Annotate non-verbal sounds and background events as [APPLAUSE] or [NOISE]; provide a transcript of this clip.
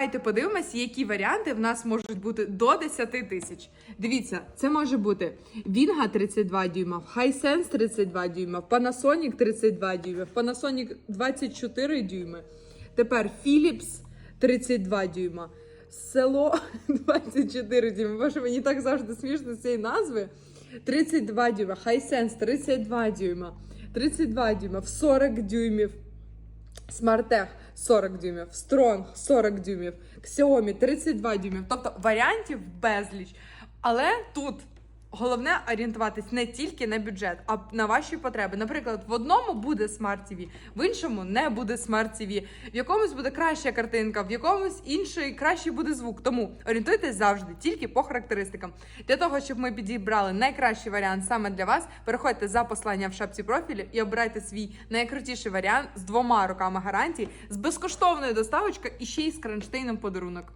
Давайте подивимося, які варіанти в нас можуть бути до 10 тисяч. Дивіться, це може бути Вінга 32 дюйма, Hisense 32 дюйма, Panasonic 32 дюйма, Panasonic 24 дюйми. Тепер Philips 32 дюйма, село [LAUGHS] 24 дюйма. Боже, мені так завжди смішно цієї назви. 32 дюйма, Hisense 32 дюйма, 32 дюйма, в 40 дюймів. Смартех 40 дюймів, Strong 40 дюймів, Xiaomi 32 дюймів. Тобто варіантів безліч. Але тут головне орієнтуватись не тільки на бюджет, а на ваші потреби. Наприклад, в одному буде Smart TV, в іншому не буде Smart TV, в якомусь буде краща картинка, в якомусь інший кращий буде звук. Тому орієнтуйтесь завжди тільки по характеристикам. Для того, щоб ми підібрали найкращий варіант саме для вас, переходьте за посланням в шапці профілю і обирайте свій найкрутіший варіант з двома роками гарантії, з безкоштовною доставочкою і ще й з кронштейном подарунок.